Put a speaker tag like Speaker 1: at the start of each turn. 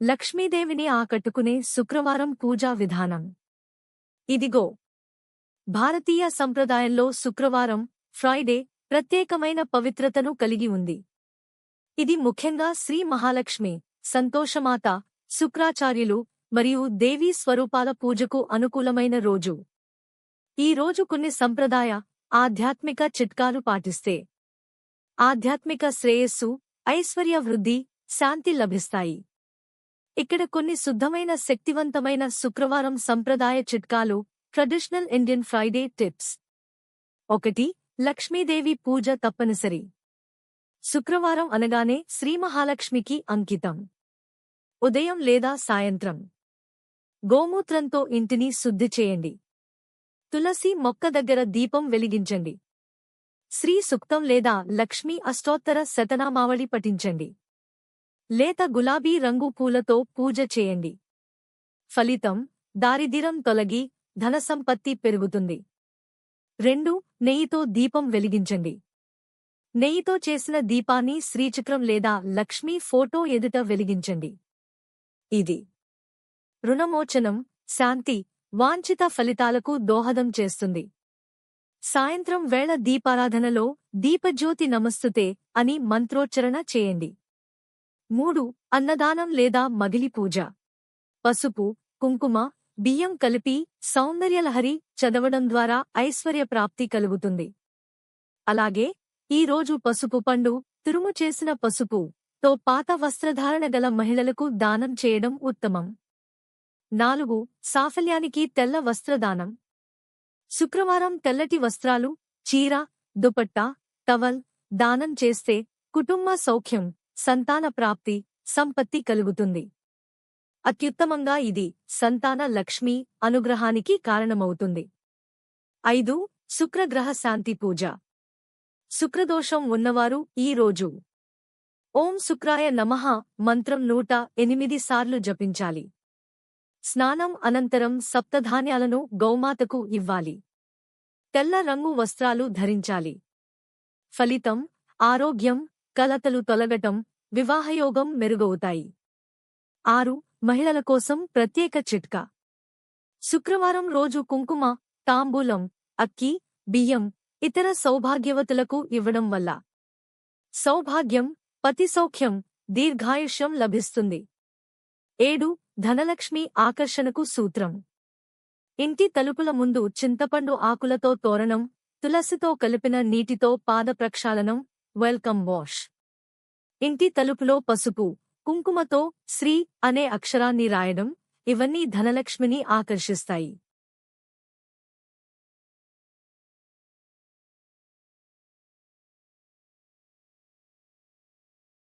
Speaker 1: లక్ష్మీదేవిని ఆకట్టుకునే శుక్రవారం పూజా విధానం. ఇదిగో. భారతీయ సంప్రదాయంలో శుక్రవారం ఫ్రైడే ప్రత్యేకమైన పవిత్రతను కలిగి ఉంది. ఇది ముఖ్యంగా శ్రీ మహాలక్ష్మి సంతోషమాత శుక్రాచార్యులు మరియు దేవీ స్వరూపాల పూజకు అనుకూలమైన రోజు. ఈ రోజు కొన్ని సంప్రదాయ ఆధ్యాత్మిక చిట్కాలు పాటిస్తే. ఆధ్యాత్మిక శ్రేయస్సు ఐశ్వర్య వృద్ధి శాంతి లభిస్తాయి. ఇక్కడ కొన్ని శుద్ధమైన శక్తివంతమైన శుక్రవారం సంప్రదాయ చిట్కాలు ట్రెడిషనల్ ఇండియన్ ఫ్రైడే టిప్స్ ఒకటి లక్ష్మీదేవి పూజ తప్పనిసరి. శుక్రవారం అనగానే శ్రీ మహాలక్ష్మికి అంకితం. ఉదయం లేదా సాయంత్రం. గోమూత్రంతో ఇంటిని శుద్ధి చేయండి. తులసి మొక్క దగ్గర దీపం వెలిగించండి. శ్రీ సుక్తం లేదా లక్ష్మీ అష్టోత్తర శతనామావళి పఠించండి. లేత గులాబీ రంగు పూలతో పూజ చేయండి. ఫలితం దారిద్ర్యం తొలగి ధనసంపత్తి పెరుగుతుంది. రెండు నెయ్యితో దీపం వెలిగించండి. నెయ్యితో చేసిన దీపాన్ని శ్రీచక్రం లేదా లక్ష్మీ ఫోటో ఎదుట వెలిగించండి. ఇది రుణమోచనం శాంతి వాంఛిత ఫలితాలకు దోహదం చేస్తుంది. సాయంత్రం వేళ దీపారాధనలో దీపజ్యోతి నమస్తుతే అని మంత్రోచ్చరణ చేయండి. మూడు అన్నదానం లేదా మగిలి పూజ. పసుపు కుంకుమ బియ్యం కలిపి సౌందర్యలహరి చదవడం ద్వారా ఐశ్వర్య ప్రాప్తి కలుగుతుంది. అలాగే ఈ రోజు పసుపు పండు తురుము చేసిన పసుపు తో పాత వస్త్రధారణ గల మహిళలకు దానం చేయడం ఉత్తమం. నాలుగు సాఫల్యానికి తెల్ల వస్త్రదానం. శుక్రవారం తెల్లటి వస్త్రాలు చీర దుపట్టా టవల్ దానం చేస్తే కుటుంబ సౌఖ్యం. సంతాన ప్రాప్తి సంపత్తి కలుగుతుంది. అత్యుత్తమంగా ఇది సంతాన లక్ష్మి అనుగ్రహానికి కారణమవుతుంది. ఐదు శుక్రగ్రహ శాంతి పూజ. శుక్రదోషం ఉన్నవారు ఈ రోజు. ఓం శుక్రాయ నమః మంత్రం నూట ఎనిమిది సార్లు జపించాలి. స్నానం అనంతరం సప్తధాన్యాలను గౌమాతకు ఇవ్వాలి. తెల్ల రంగు వస్త్రాలు ధరించాలి. ఫలితం ఆరోగ్యం కలతలు తొలగటం వివాహయోగం మెరుగవుతాయి. ఆరు మహిళల కోసం ప్రత్యేక చిట్కా. శుక్రవారం రోజు కుంకుమ తాంబూలం అక్కి బియ్యం ఇతర సౌభాగ్యవతులకు ఇవ్వడం వల్ల సౌభాగ్యం పతిసౌఖ్యం దీర్ఘాయుష్యం లభిస్తుంది. ఏడు ధనలక్ష్మి ఆకర్షణకు సూత్రం. ఇంటి తలుపుల ముందు చింతపండు ఆకులతో తోరణం తులసితో కలిపిన నీటితో పాద ప్రక్షాళనం వెల్కమ్ వాష్. ఇంటి తలుపులో పసుపు కుంకుమతో శ్రీ అనే అక్షరాన్ని రాయడం ఇవన్నీ ధనలక్ష్మిని ఆకర్షిస్తాయి.